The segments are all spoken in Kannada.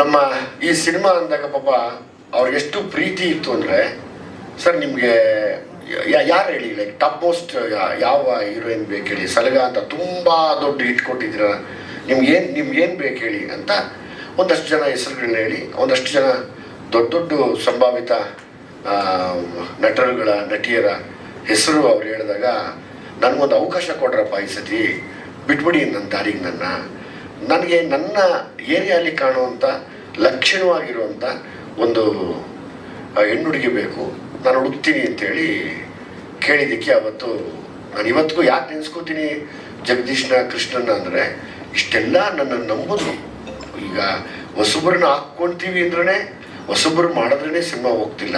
ನಮ್ಮ ಈ ಸಿನಿಮಾ ಅಂದಾಗ ಪಾಪ ಅವ್ರಿಗೆ ಎಷ್ಟು ಪ್ರೀತಿ ಇತ್ತು ಅಂದರೆ, ಸರ್ ನಿಮಗೆ ಯಾರು ಹೇಳಿ ಲೈಕ್ ಟಾಪ್ ಮೋಸ್ಟ್ ಯಾವ ಹೀರೋಯಿನ್ ಬೇಕು ಹೇಳಿ, ಸಲಗ ಅಂತ ತುಂಬ ದೊಡ್ಡ ಹಿಟ್ ಕೊಟ್ಟಿದ್ದೀರ ನಿಮ್ಗೇನು ನಿಮ್ಗೇನು ಬೇಕು ಹೇಳಿ ಅಂತ ಒಂದಷ್ಟು ಜನ ಹೆಸರುಗಳನ್ನ ಹೇಳಿ, ಒಂದಷ್ಟು ಜನ ದೊಡ್ಡ ದೊಡ್ಡ ಸಂಭಾವಿತ ನಟರುಗಳ, ನಟಿಯರ ಹೆಸರು ಅವ್ರು ಹೇಳಿದಾಗ, ನನಗೊಂದು ಅವಕಾಶ ಕೊಡ್ರಪ್ಪ ಈ ಸತಿ, ಬಿಟ್ಬಿಡಿ ನನ್ನ ದಾರಿಗೆ ನನ್ನ ನನಗೆ ನನ್ನ ಏರಿಯಲ್ಲಿ ಕಾಣುವಂಥ ಲಕ್ಷಣವಾಗಿರುವಂಥ ಒಂದು ಹೆಣ್ಣುಡುಗಿ ಬೇಕು. ನಾನು ಹುಡುಕ್ತೀನಿ ಅಂತೇಳಿ ಕೇಳಿದ್ದಕ್ಕೆ ಅವತ್ತು ನಾನು ಇವತ್ತಿಗೂ ಯಾಕೆ ನೆನೆಸ್ಕೋತೀನಿ ಜಗದೀಶ್ನ, ಕೃಷ್ಣನ ಅಂದರೆ, ಇಷ್ಟೆಲ್ಲ ನನ್ನನ್ನು ನಂಬೋದು. ಈಗ ಹೊಸಬ್ರನ್ನ ಹಾಕ್ಕೊಳ್ತೀವಿ ಅಂದ್ರೆ ಹೊಸಬ್ರು ಮಾಡಿದ್ರೇ ಸಿನಿಮಾ ಹೋಗ್ತಿಲ್ಲ.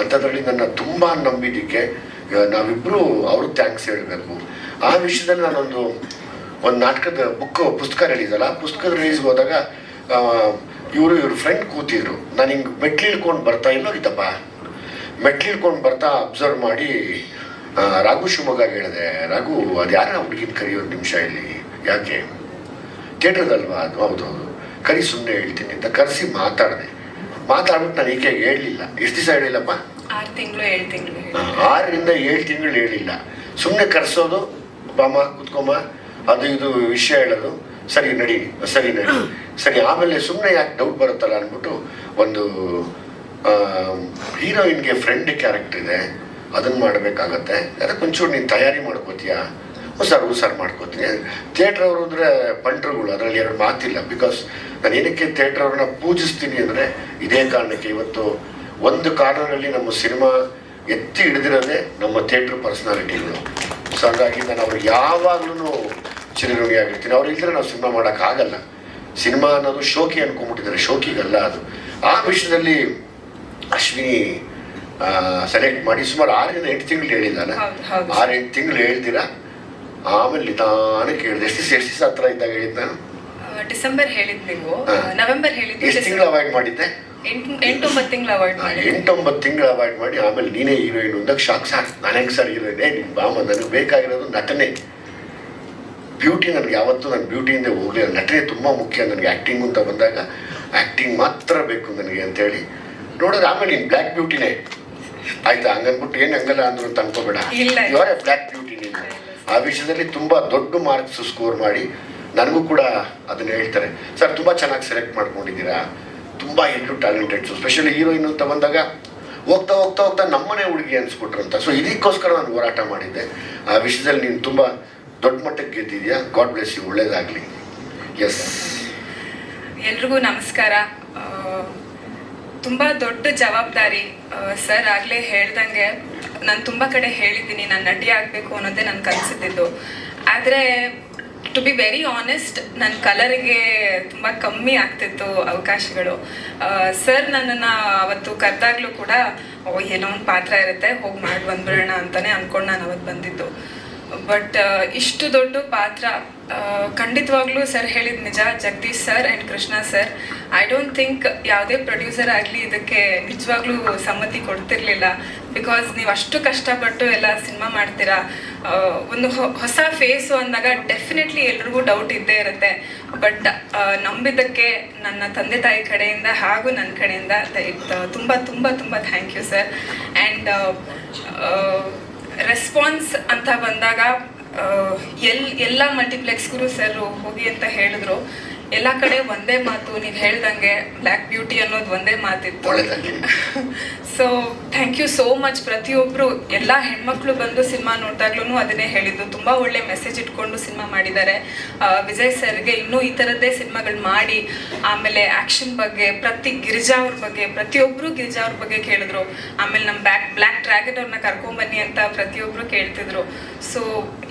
ಅಂಥದ್ರಲ್ಲಿ ನನ್ನ ತುಂಬ ನಂಬಿದ್ದಕ್ಕೆ ನಾವಿಬ್ಬರೂ ನಾವಿಬ್ಬರು ಅವರು ಥ್ಯಾಂಕ್ಸ್ ಹೇಳಬೇಕು. ಆ ವಿಷಯದಲ್ಲಿ ನಾನೊಂದು ಒಂದು ನಾಟಕದ ಬುಕ್ ಪುಸ್ತಕ ರಿಲೀಸ್ ಅಲ್ಲ? ಪುಸ್ತಕದ ರಿಲೀಸ್ಗೆ ಹೋದಾಗ ಇವರು ಇವ್ರ ಫ್ರೆಂಡ್ ಕೂತಿದ್ರು. ನಾನು ಹಿಂಗೆ ಮೆಟ್ಲು ಇಳ್ಕೊಂಡು ಬರ್ತಾ ಇಲ್ಲೋ ಇದ್ದಪ್ಪ ಮೆಟ್ಲು ಇಳ್ಕೊಂಡು ಬರ್ತಾ ಅಬ್ಸರ್ವ್ ಮಾಡಿ ರಾಘು ಶಿವಮೊಗ್ಗ ಹೇಳಿದೆ ರಾಘು ಅದು ಯಾರ ಹುಡುಗಿನ ಕರೆಯೋ ನಿಮಿಷ ಇಲ್ಲಿ ಯಾಕೆ? ಥಿಯೇಟ್ರದಲ್ವಾ ಅದು ಹೌದು ಹೌದು. ಕರಿ ಸುಮ್ಮನೆ ಹೇಳ್ತೀನಿ ಅಂತ ಕರೆಸಿ ಮಾತಾಡಿದೆ. ಮಾತಾಡ್ಬಿಟ್ಟು ನಾನು ಈಕೆ ಹೇಳಲಿಲ್ಲ. ಎಷ್ಟು ದಿವಸ ಹೇಳಿಲ್ಲಪ್ಪ? ಆರು ತಿಂಗಳು ಏಳು ತಿಂಗಳು ಆರರಿಂದ ಏಳು ತಿಂಗಳು ಹೇಳಿಲ್ಲ. ಸುಮ್ಮನೆ ಕರೆಸೋದು ಬಾಮ ಕುತ್ಕೊಮ್ಮ ಅದು ಇದು ವಿಷಯ ಹೇಳೋದು. ಸರಿ, ನಡಿ ಸರಿ ನಡಿ. ಸರಿ, ಆಮೇಲೆ ಸುಮ್ಮನೆ ಯಾಕೆ ಡೌಟ್ ಬರುತ್ತಲ್ಲ ಅಂದ್ಬಿಟ್ಟು ಒಂದು ಹೀರೋಯಿನ್ಗೆ ಫ್ರೆಂಡ್ ಕ್ಯಾರೆಕ್ಟರ್ ಇದೆ. ಅದನ್ನು ಮಾಡಬೇಕಾಗತ್ತೆ. ಅದಕ್ಕೆ ಒಂಚೂರು ನೀನು ತಯಾರಿ ಮಾಡ್ಕೋತೀಯಾ? ಸರ್ ಸರ್, ಮಾಡ್ಕೋತೀನಿ. ಥಿಯೇಟ್ರ್ ಅವರು ಅಂದರೆ ಪಂಟ್ರುಗಳು ಅದರಲ್ಲಿ ಎರಡು ಮಾತಿಲ್ಲ. ಬಿಕಾಸ್ ನಾನು ಏನಕ್ಕೆ ಥಿಯೇಟ್ರ್ ಅವ್ರನ್ನ ಪೂಜಿಸ್ತೀನಿ ಅಂದರೆ ಇದೇ ಕಾರಣಕ್ಕೆ ಇವತ್ತು ಒಂದು ಕಾರ್ನರಲ್ಲಿ ನಮ್ಮ ಸಿನಿಮಾ ಎತ್ತಿ ಹಿಡಿದಿರೋದೇ ನಮ್ಮ ಥಿಯೇಟ್ರ್ ಪರ್ಸ್ನಾಲಿಟಿಗಳು. ಸೊ ಹಾಗಾಗಿ ನಾನು ಅವ್ರು ಯಾವಾಗಲೂ ಚಿರಋಣಿಯಾಗಿರ್ತೀನಿ. ಅವ್ರು ಇಲ್ದ್ರೆ ನಾವು ಸಿನಿಮಾ ಮಾಡೋಕ್ಕಾಗಲ್ಲ. ಸಿನಿಮಾ ಅನ್ನೋದು ಶೋಕಿ ಅನ್ಕೊಂಡ್ಬಿಟ್ಟಿದ್ದಾರೆ ಶೋಕಿಗಲ್ಲ ಅದು. ಆ ವಿಷಯದಲ್ಲಿ ಅಶ್ವಿನಿ ಸೆಲೆಕ್ಟ್ ಮಾಡಿ ಸುಮಾರು ಆರರಿಂದ ಎಂಟು ತಿಂಗಳು ಹೇಳಿದ್ದಾನೆ. ಹೌದು, ಹೌದು. ಆರು ಎಂಟು ತಿಂಗಳು ಹೇಳ್ತೀರಾ ಆಮೇಲೆ ನಿಧಾನಕ್ಕೆ ಕೇಳಿದೆ ಎಷ್ಟು ದಿವಸ ಎಷ್ಟು ದಿವಸ ಹತ್ರ ಇದ್ದಾಗ ಹೇಳಿದ್ ನಾನು? ಡಿಸೆಂಬರ್ ಹೇಳಿದ್ ನೀವು. ನವೆಂಬರ್ ಹೇಳಿದ್ದು ಎಷ್ಟು ತಿಂಗಳು ಅವಾಯ್ಡ್ ಮಾಡಿದ್ದೆ? ಎಂಟು ಎಂಟೊಂಬತ್ತು ತಿಂಗಳು ಅವಾಯ್ಡ್ ಮಾಡಿ ಎಂಟೊಂಬತ್ತು ತಿಂಗಳು ಅವಾಯ್ಡ್ ಮಾಡಿ ಆಮೇಲೆ ನೀನೇ ಹೀರೋಯಿನ್ ಒಂದಕ್ಕೆ ಶಾಕ್ ಸಾಕು ನಾನು ಹೆಂಗೆ ಸರ್ ಹೀರೋಯಿನ್ ನಿಮ್ಮ ಬಾಮ ನನಗೆ ಬೇಕಾಗಿರೋದು ನಟನೆ. ಬ್ಯೂಟಿ ನನಗೆ ಯಾವತ್ತೂ ನನ್ನ ಬ್ಯೂಟಿಯಿಂದ ಹೋಗಲಿಲ್ಲ ನಟನೆ ತುಂಬ ಮುಖ್ಯ ನನಗೆ ಆ್ಯಕ್ಟಿಂಗ್ ಅಂತ ಬಂದಾಗ ಆ್ಯಕ್ಟಿಂಗ್ ಮಾತ್ರ ಬೇಕು ನನಗೆ ಅಂತೇಳಿ ನೋಡಿದ್ರೆ ಆಮೇಲೆ ನೀನು ಬ್ಲ್ಯಾಕ್ ಬ್ಯೂಟಿನೇ ಆಯ್ತಾ? ಹಂಗನ್ಬಿಟ್ಟು ಏನು ಹಂಗಲ್ಲ ಅಂದ್ರು ಅಂತ ಅನ್ಕೋಬೇಡ. ಇವರೇ ಬ್ಲ್ಯಾಕ್ ಬ್ಯೂಟಿ ನೀನು. ಆ ವಿಷಯದಲ್ಲಿ ತುಂಬ ದೊಡ್ಡ ಮಾರ್ಕ್ಸ್ ಸ್ಕೋರ್ ಮಾಡಿ ನನಗೂ ಕೂಡ ಅದನ್ನ ಹೇಳ್ತಾರೆ. ಸರ್ ತುಂಬ ಚೆನ್ನಾಗಿ ಸೆಲೆಕ್ಟ್ ಮಾಡ್ಕೊಂಡಿದ್ದೀರಾ? ತುಂಬ ಎಲ್ಲರೂ ಟ್ಯಾಲೆಂಟೆಡ್ಸು ಸ್ಪೆಷಲಿ ಹೀರೋಯಿನ್ ಅಂತ ಬಂದಾಗ ಹೋಗ್ತಾ ಹೋಗ್ತಾ ಹೋಗ್ತಾ ನಮ್ಮನೆ ಹುಡುಗಿ ಅನ್ಸ್ಬಿಟ್ರು ಅಂತ. ಸೊ ಇದಕ್ಕೋಸ್ಕರ ನಾನು ಹೋರಾಟ ಮಾಡಿದ್ದೆ. ಆ ವಿಷಯದಲ್ಲಿ ನೀನು ತುಂಬ ದೊಡ್ಡ ಮಟ್ಟಕ್ಕೆ ಗೆದ್ದಿದ್ಯಾ? ಗಾಡ್ ಬ್ಲೆಸ್ ಯು ಒಳ್ಳೇದಾಗಲಿ. ಎಸ್ ಎಲ್ರಿಗೂ ನಮಸ್ಕಾರ. ತುಂಬ ದೊಡ್ಡ ಜವಾಬ್ದಾರಿ ಸರ್ ಆಗಲೇ ಹೇಳ್ದಂಗೆ ನಾನು ತುಂಬಾ ಕಡೆ ಹೇಳಿದ್ದೀನಿ, ನಾನು ನಟಿ ಆಗಬೇಕು ಅನ್ನೋದೇ ನನ್ ಕನಸಿದ್ದು ಆದರೆ ಟು ಬಿ ವೆರಿ ಆನೆಸ್ಟ್ ನನ್ನ ಕಲರಿಗೆ ತುಂಬ ಕಮ್ಮಿ ಆಗ್ತಿತ್ತು ಅವಕಾಶಗಳು. ಸರ್ ನನ್ನನ್ನು ಅವತ್ತು ಕರೆದಾಗ್ಲೂ ಕೂಡ ಏನೋ ಒಂದು ಪಾತ್ರ ಇರುತ್ತೆ, ಹೋಗಿ ಮಾಡಿ ಬಂದ್ಬಿಡೋಣ ಅಂತಲೇ ಅಂದ್ಕೊಂಡು ನಾನು ಅವತ್ತು ಬಂದಿದ್ದು. ಬಟ್ ಇಷ್ಟು ದೊಡ್ಡ ಪಾತ್ರ ಆ, ಖಂಡಿತವಾಗ್ಲೂ ಸರ್ ಹೇಳಿದ ನಿಜ Jagadish sir and Krishna sir I don't think ಯಾವುದೇ ಪ್ರೊಡ್ಯೂಸರ್ ಆಗಲಿ ಇದಕ್ಕೆ ನಿಜವಾಗ್ಲೂ ಸಮ್ಮತಿ ಕೊಡ್ತಿರ್ಲಿಲ್ಲ. ಬಿಕಾಸ್ ನೀವು ಅಷ್ಟು ಕಷ್ಟಪಟ್ಟು ಎಲ್ಲ ಸಿನಿಮಾ ಮಾಡ್ತೀರಾ ಆ, ಒಂದು ಹೊಸ ಫೇಸು ಅಂದಾಗ ಡೆಫಿನೆಟ್ಲಿ ಎಲ್ರಿಗೂ ಡೌಟ್ ಇದ್ದೇ ಇರುತ್ತೆ. ಬಟ್ ನಂಬಿದ್ದಕ್ಕೆ ನನ್ನ ತಂದೆ ತಾಯಿ ಕಡೆಯಿಂದ ಹಾಗೂ ನನ್ನ ಕಡೆಯಿಂದ ತುಂಬ ತುಂಬ ತುಂಬ thank you sir and response ಅಂತ ಬಂದಾಗ ಎಲ್ ಎಲ್ಲ ಮಲ್ಟಿಪ್ಲೆಕ್ಸ್ಗೂ ಸರ್ ಹೋಗಿ ಅಂತ ಹೇಳಿದ್ರು. ಎಲ್ಲ ಕಡೆ ಒಂದೇ ಮಾತು ನೀವು ಹೇಳ್ದಂಗೆ ಬ್ಲ್ಯಾಕ್ ಬ್ಯೂಟಿ ಅನ್ನೋದು ಒಂದೇ ಮಾತಿತ್ತು. So thank you so much ಪ್ರತಿಯೊಬ್ಬರು ಎಲ್ಲ ಹೆಣ್ಮಕ್ಳು ಬಂದು ಸಿನಿಮಾ ನೋಡಿದಾಗ್ಲೂ ಅದನ್ನೇ ಹೇಳಿದ್ದು. ತುಂಬ ಒಳ್ಳೆ ಮೆಸೇಜ್ ಇಟ್ಕೊಂಡು ಸಿನಿಮಾ ಮಾಡಿದ್ದಾರೆ. ವಿಜಯ್ ಸರ್ಗೆ ಇನ್ನೂ ಈ ಥರದ್ದೇ ಸಿನಿಮಾಗಳು ಮಾಡಿ ಆಮೇಲೆ ಆ್ಯಕ್ಷನ್ ಬಗ್ಗೆ ಪ್ರತಿ ಗಿರಿಜಾ ಅವ್ರ ಬಗ್ಗೆ ಪ್ರತಿಯೊಬ್ಬರು ಗಿರಿಜಾ ಅವ್ರ ಬಗ್ಗೆ ಕೇಳಿದ್ರು. ಆಮೇಲೆ ನಮ್ಮ ಬ್ಯಾಕ್ ಬ್ಲ್ಯಾಕ್ ಡ್ರ್ಯಾಗನ್ ಅವ್ರನ್ನ ಕರ್ಕೊಂಬನ್ನಿ ಅಂತ ಪ್ರತಿಯೊಬ್ಬರು ಕೇಳ್ತಿದ್ರು. ಸೊ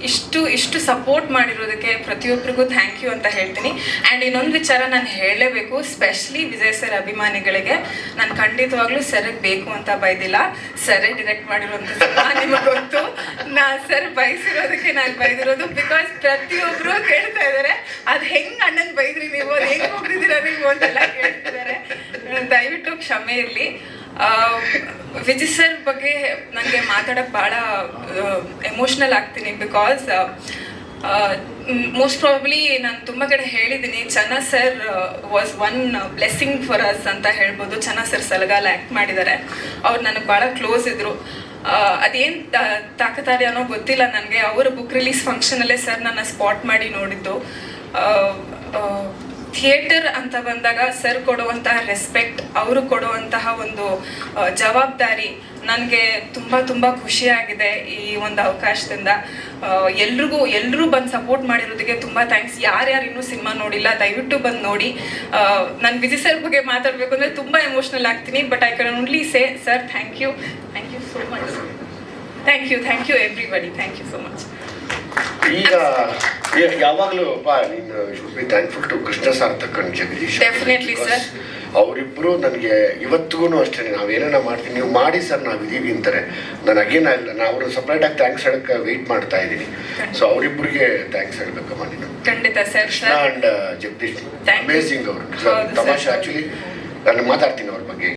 ಇಷ್ಟು ಇಷ್ಟು ಸಪೋರ್ಟ್ ಮಾಡಿರೋದಕ್ಕೆ ಪ್ರತಿಯೊಬ್ಬರಿಗೂ ಥ್ಯಾಂಕ್ ಯು ಅಂತ ಹೇಳ್ತೀನಿ. ಆ್ಯಂಡ್ ಇನ್ನೊಂದು ವಿಚಾರ ನಾನು ಹೇಳಲೇಬೇಕು ಸ್ಪೆಷಲಿ ವಿಜಯ್ ಸರ್ ಅಭಿಮಾನಿಗಳಿಗೆ. ನಾನು ಖಂಡಿತವಾಗ್ಲೂ ಸರ್ಗೆ ಬೇಕು ಅಂತ ಬೈದಿಲ್ಲ. ಸರೇ ಡಿರೆಕ್ಟ್ ಮಾಡಿರುವಂಥ ಸಿನಿಮಾ ನಿಮಗೆ ಗೊತ್ತು. ನಾ ಸರ್ ಬಯಸಿರೋದಕ್ಕೆ ನಾನು ಬೈದಿರೋದು ಬಿಕಾಸ್ ಪ್ರತಿಯೊಬ್ರು ಕೇಳ್ತಾ ಇದ್ದಾರೆ ಅದು ಹೆಂಗ್ ಅಣ್ಣನ್ ಬೈದ್ರಿ ನೀವು? ಅದು ಹೆಂಗ್ ಹೋಗ್ತಿದ್ದೀರಾ ನೀವು? ಅಂತೆಲ್ಲ ಕೇಳ್ತಿದ್ದಾರೆ ದಯವಿಟ್ಟು ಕ್ಷಮೆ ಇರಲಿ. ವಿಜಯ್ ಸರ್ ಬಗ್ಗೆ ನನಗೆ ಮಾತಾಡೋಕ್ಕೆ ಭಾಳ ಎಮೋಷನಲ್ ಆಗ್ತೀನಿ ಬಿಕಾಸ್ ಮೋಸ್ಟ್ ಪ್ರಾಬ್ಲಿ ನಾನು ತುಂಬ ಕಡೆ ಹೇಳಿದ್ದೀನಿ Channa sir was one blessing for us ಅಂತ ಹೇಳ್ಬೋದು. ಚನ್ನ ಸರ್ ಸಲಗಾಲ ಆ್ಯಕ್ಟ್ ಮಾಡಿದ್ದಾರೆ ಅವ್ರು ನನಗೆ ಭಾಳ ಕ್ಲೋಸ್ ಇದ್ದರು ಅದೇನು ತಾಕತಾರಿ ಅನ್ನೋ ಗೊತ್ತಿಲ್ಲ ನನಗೆ. ಅವರ ಬುಕ್ ರಿಲೀಸ್ ಫಂಕ್ಷನಲ್ಲೇ ಸರ್ ನನ್ನ ಸ್ಪಾಟ್ ಮಾಡಿ ನೋಡಿದ್ದು. ಥಿಯೇಟರ್ ಅಂತ ಬಂದಾಗ ಸರ್ ಕೊಡುವಂತಹ ರೆಸ್ಪೆಕ್ಟ್ ಅವರು ಕೊಡುವಂತಹ ಒಂದು ಜವಾಬ್ದಾರಿ ನನಗೆ ತುಂಬ ತುಂಬ ಖುಷಿಯಾಗಿದೆ ಈ ಒಂದು ಅವಕಾಶದಿಂದ. ಎಲ್ರಿಗೂ ಎಲ್ಲರೂ ಬಂದು ಸಪೋರ್ಟ್ ಮಾಡಿರೋದಕ್ಕೆ ತುಂಬ ಥ್ಯಾಂಕ್ಸ್ ಯಾರ್ಯಾರು ಇನ್ನೂ ಸಿನಿಮಾ ನೋಡಿಲ್ಲ ದಯವಿಟ್ಟು ಬಂದು ನೋಡಿ. ನಾನು ವಿಜಿ ಸರ್ ಬಗ್ಗೆ ಮಾತಾಡಬೇಕು ಅಂದರೆ ತುಂಬ ಎಮೋಷ್ನಲ್ ಆಗ್ತೀನಿ but I can only say sir thank you thank you so much thank you thank you everybody thank you so much ಈಗ ಯಾವಾಗಲೂ ಯಾವಾಗ್ಲೂ ಅಪ್ಪ ನೀನು should be thankful to Krishna Sarthak and Jagadish definitely sir. ಅವರಿಬ್ಬರು ನನಗೆ ಇವತ್ತಿಗೂ ಅಷ್ಟೇ ನಾವೇನ ಮಾಡ್ತೀವಿ ನೀವು ಮಾಡಿ ಸರ್ ನಾವು ಇದೀವಿ ಅಂತಾರೆ ನಾನು ಅಗೇನ್ ನಾನು ಅವರು ಸಪ್ರೇಟಾಗಿ ಥ್ಯಾಂಕ್ಸ್ ಹೇಳಕ್ಕೆ ವೆಯ್ಟ್ ಮಾಡ್ತಾ ಇದ್ದೀನಿ. ಸೊ ಅವರಿಬ್ಬರಿಗೆ ಥ್ಯಾಂಕ್ಸ್ ಹೇಳಬೇಕಮ್ಮ ನೀನು. ಖಂಡಿತ sir Krishna and Jagadish. Amazing ಅವರು. ತಮಾಷೆ ಆ್ಯಕ್ಚುಲಿ ನಾನು ಮಾತಾಡ್ತೀನಿ ಅವ್ರ.